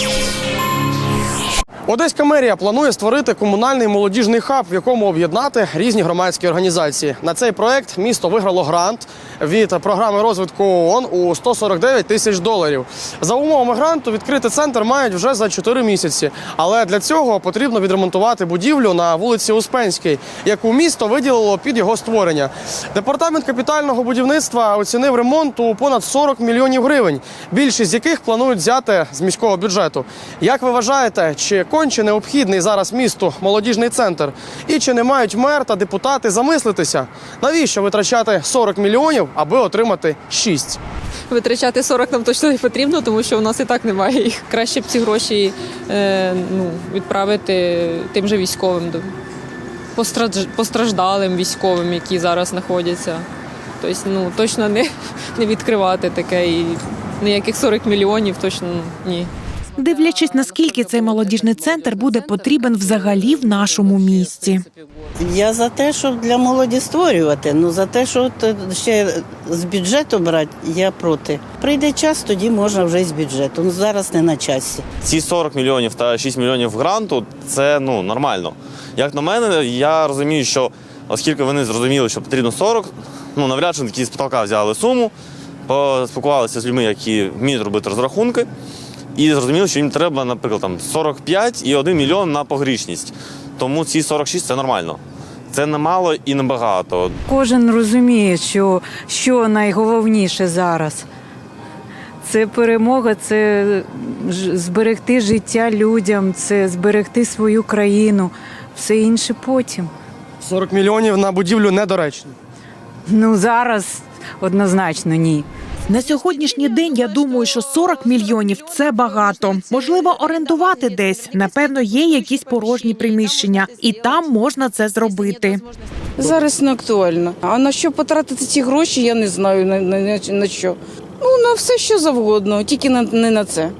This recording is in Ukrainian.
Peace. Одеська мерія планує створити комунальний молодіжний хаб, в якому об'єднати різні громадські організації. На цей проект місто виграло грант від програми розвитку ООН у 149 тисяч доларів. За умовами гранту відкрити центр мають вже за 4 місяці. Але для цього потрібно відремонтувати будівлю на вулиці Успенській, яку місто виділило під його створення. Департамент капітального будівництва оцінив ремонт у понад 40 мільйонів гривень, більшість з яких планують взяти з міського бюджету. Як ви вважаєте, чи конче необхідний зараз місту молодіжний центр? І чи не мають мер та депутати замислитися, навіщо витрачати 40 мільйонів, аби отримати 6? Витрачати 40 нам точно не потрібно, тому що у нас і так немає їх. Краще б ці гроші е, ну, відправити тим же військовим, постраждалим військовим, які зараз знаходяться. Тобто, ну, точно не, не відкривати таке і ніяких 40 мільйонів точно ні. Дивлячись, наскільки цей молодіжний центр буде потрібен взагалі в нашому місті. Я за те, щоб для молоді створювати. Ну за те, що е, ще з бюджету брати, я проти. Прийде час, тоді можна вже з бюджету. Ну зараз не на часі. Ці 40 мільйонів та 6 мільйонів гранту це ну нормально. Як на мене, я розумію, що оскільки вони зрозуміли, що потрібно 40, ну навряд чи такі з потолка взяли суму, поспілкувалися з людьми, які вміють робити розрахунки, і зрозуміли, що їм треба, наприклад, там 45 і 1 мільйон на погрішність. Тому ці 46 це нормально. Це не мало і не багато. Кожен розуміє, що, що найголовніше зараз. Це перемога, це зберегти життя людям, це зберегти свою країну, все інше потім. 40 мільйонів на будівлю недоречно. Ну зараз однозначно ні. На сьогоднішній день я думаю, що 40 мільйонів це багато. Можливо, орендувати десь. Напевно, є якісь порожні приміщення, і там можна це зробити. Зараз не актуально. А на що потратити ці гроші, я не знаю на, на, на що. Ну, на все що завгодно, тільки на, не на це.